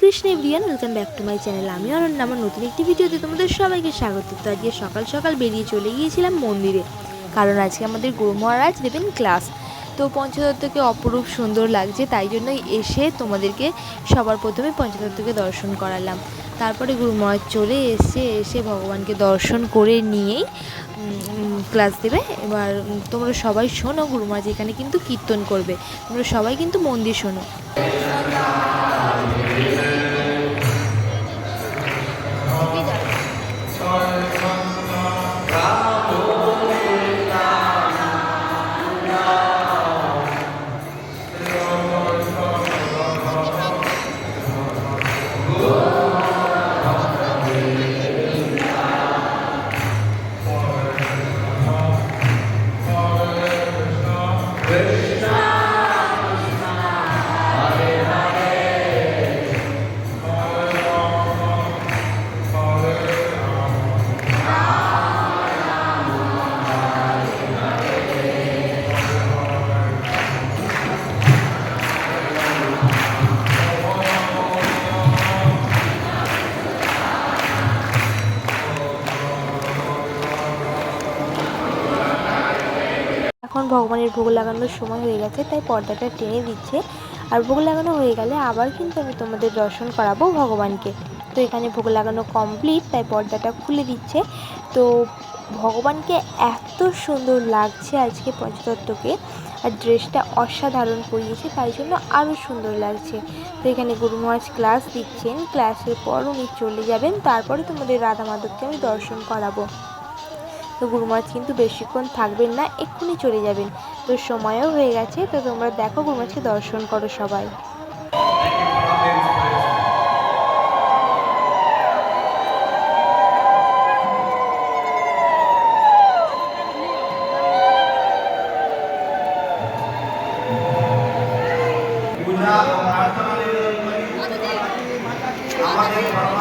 Krishna everyone welcome back to my channel আমি অরণ্য আমার নতুন একটি ভিডিওতে তোমাদের সবাইকে স্বাগত। তো আজকে সকাল সকাল বেরিয়ে চলে গিয়েছিলাম মন্দিরে, কারণ আজকে আমাদের গুরু মহারাজ দেবেন ক্লাস। তো পঞ্চতত্ত্বকে অপরূপ সুন্দর লাগছে, তাই জন্য এসে তোমাদেরকে সবার প্রথমে পঞ্চতত্ত্বকে দর্শন করালাম। তারপরে গুরু মহারাজ চলে এসে এসে ভগবানকে দর্শন করে নিয়েই ক্লাস দেবে। এবার তোমরা সবাই শোনো, গুরু মহারাজ এখানে কিন্তু কীর্তন করবে। তোমরা সবাই কিন্তু মন্দির শোনো। 네. এখন ভগবানের ভোগ লাগানোর সময় হয়ে গেছে, তাই পর্দাটা টেনে দিচ্ছে। আর ভোগ লাগানো হয়ে গেলে আবার কিন্তু আমি তোমাদের দর্শন করাবো ভগবানকে। তো এখানে ভোগ লাগানো কমপ্লিট তাই পর্দাটা খুলে দিচ্ছে। তো ভগবানকে এত সুন্দর লাগছে আজকে পঞ্চতত্ত্বকে, আর ড্রেসটা অসাধারণ পরিয়েছে, তাই জন্য আরও সুন্দর লাগছে। তো এখানে গুরু মহারাজ ক্লাস দিচ্ছেন ক্লাসের পর উনি চলে যাবেন, তারপরে তোমাদের রাধা মাধবকে আমি দর্শন করাবো। তো গুরু মহারাজ কিন্তু বেশিক্ষণ থাকবেন না, এক্ষুনি চলে যাবেন। তো সময়ও হয়ে গেছে, তো তোমরা দেখো গুরু মহারাজকে দর্শন করো সবাই। আমাদের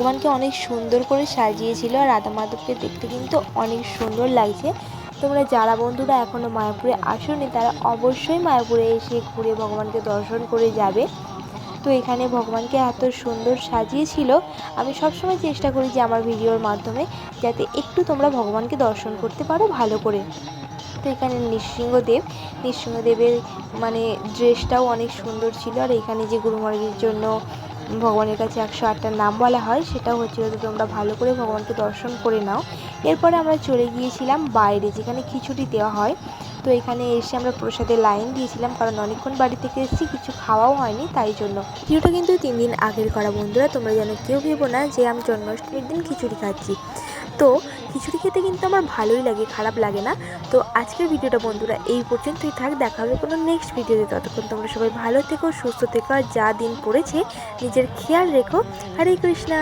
ভগবানকে অনেক সুন্দর করে সাজিয়েছিল আর রাধা মাধবকে দেখতে কিন্তু অনেক সুন্দর লাগছে। তোমরা যারা বন্ধুরা এখনও মায়াপুরে আসোনি, তারা অবশ্যই মায়াপুরে এসে ঘুরে ভগবানকে দর্শন করে যাবে। তো এখানে ভগবানকে এত সুন্দর সাজিয়েছিল। আমি সবসময় চেষ্টা করি যে আমার ভিডিওর মাধ্যমে যাতে একটু তোমরা ভগবানকে দর্শন করতে পারো ভালো করে। তো এখানে নৃসিংহদেব, নৃসিংহদেবের মানে ড্রেসটাও অনেক সুন্দর ছিল। আর এখানে যে গুরু মহারাজের জন্য ভগবানের কাছে একশো আটটা নাম বলা হয়, সেটাও হচ্ছিল তো তোমরা ভালো করে ভগবানকে দর্শন করে নাও। এরপরে আমরা চলে গিয়েছিলাম বাইরে, যেখানে খিচুড়ি দেওয়া হয়। তো এখানে এসে আমরা প্রসাদের লাইন দিয়েছিলাম, কারণ অনেকক্ষণ বাড়ি থেকে এসেছি, কিছু খাওয়াও হয়নি, তাই জন্য। ভিডিওটা কিন্তু তিন দিন আগের করা, বন্ধুরা, তোমরা যেন কেউ ভেবো না যে আমি জন্মাষ্টমীর দিন খিচুড়ি খাচ্ছি। তো খিচুড়ি খেতে কিন্তু আমার ভালোই লাগে, খারাপ লাগে না। তো আজকের ভিডিওটা বন্ধুরা এই পর্যন্তই থাক, দেখা হবে কোনো নেক্সট ভিডিওতে। ততক্ষণ তোমরা সবাই ভালো থেকো, সুস্থ থেকো, আর যা দিন পড়েছে, নিজের খেয়াল রেখো। হরে কৃষ্ণা।